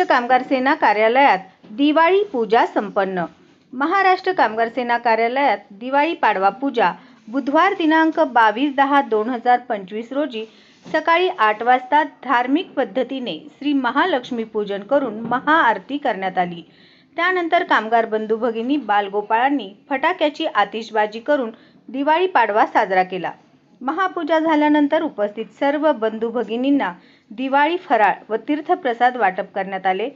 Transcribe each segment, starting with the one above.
महाराष्ट्र कामगार सेना कार्यालयात दिवाळी पूजा संपन्न. महाराष्ट्र कामगार सेना कार्यालयात दिवाळी पाडवा पूजा बुधवार दिनांक बावीस दहा दोन हजार पंचवीस रोजी सकाळी आठ वाजता धार्मिक पद्धतीने श्री महालक्ष्मी पूजन करून महाआरती करण्यात आली. त्यानंतर कामगार बंधू भगिनी बालगोपाळांनी फटाक्याची आतिषबाजी करून दिवाळी पाडवा साजरा केला. महापूजा झाल्यानंतर उपस्थित सर्व बंधू भगिनींना दिवाळी फराळ व तीर्थप्रसाद वाटप करण्यात आले.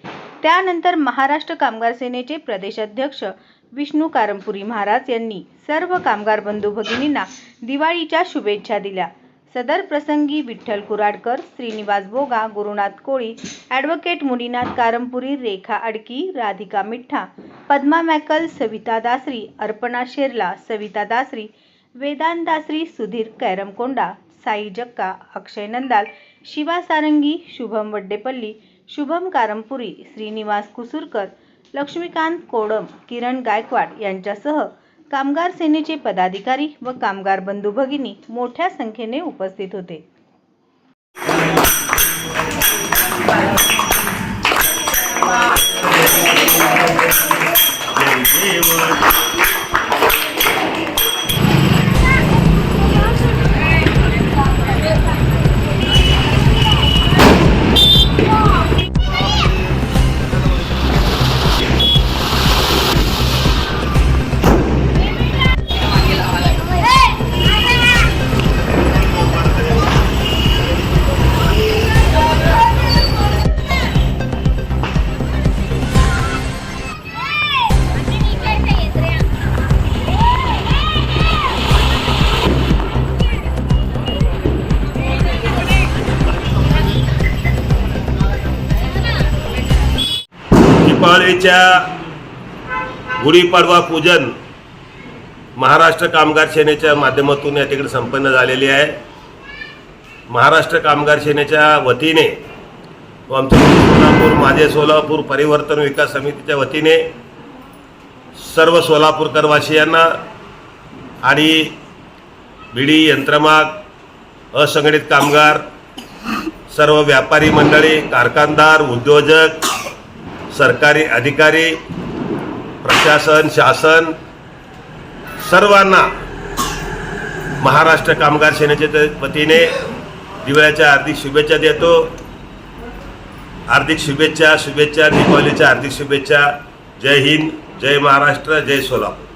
त्यानंतर महाराष्ट्र कामगार सेनेचे प्रदेशाध्यक्ष विष्णू कारंपुरी महाराज यांनी सर्व कामगार बंधू भगिनींना दिवाळीच्या शुभेच्छा दिल्या. सदर प्रसंगी विठ्ठल कुराडकर श्रीनिवास बोगा गुरुनाथ कोळी ॲडव्होकेट मुनीनाथ कारंपुरी रेखा अडकी राधिका मिठ्ठा पद्मा मॅकल सविता दासरी अर्पणा शेरला सविता दासरी वेदांताश्री सुधीर कैरमकोंडा साई जक्का अक्षय नंदाल शिवा सारंगी शुभम वड्डेपल्ली शुभम कारमपुरी श्रीनिवास कुसुरकर लक्ष्मीकांत कोडम किरण गायकवाड यांच्यासह कामगार सेनेचे पदाधिकारी व कामगार बंधू भगिनी मोठ्या संख्येने उपस्थित होते. दीपावलीच्या गुढीपाडवा पूजन महाराष्ट्र कामगार सेनेच्या माध्यमातून या ठिकाणी संपन्न झालेली आहे. महाराष्ट्र कामगार सेनेच्या वतीने व आमच्या सोलापूर माझे सोलापूर परिवर्तन विकास समितीच्या वतीने सर्व सोलापूरकरवासियांना आणि बिडी यंत्रमाग असंघटित कामगार सर्व व्यापारी मंडळी कारखानदार उद्योजक सरकारी अधिकारी प्रशासन शासन सर्वांना महाराष्ट्र कामगार सेनेच्या वतीने दिवाळीच्या हार्दिक शुभेच्छा देतो. हार्दिक शुभेच्छा शुभेच्छा दीपावलीच्या हार्दिक शुभेच्छा. जय हिंद जय महाराष्ट्र जय सोलापूर.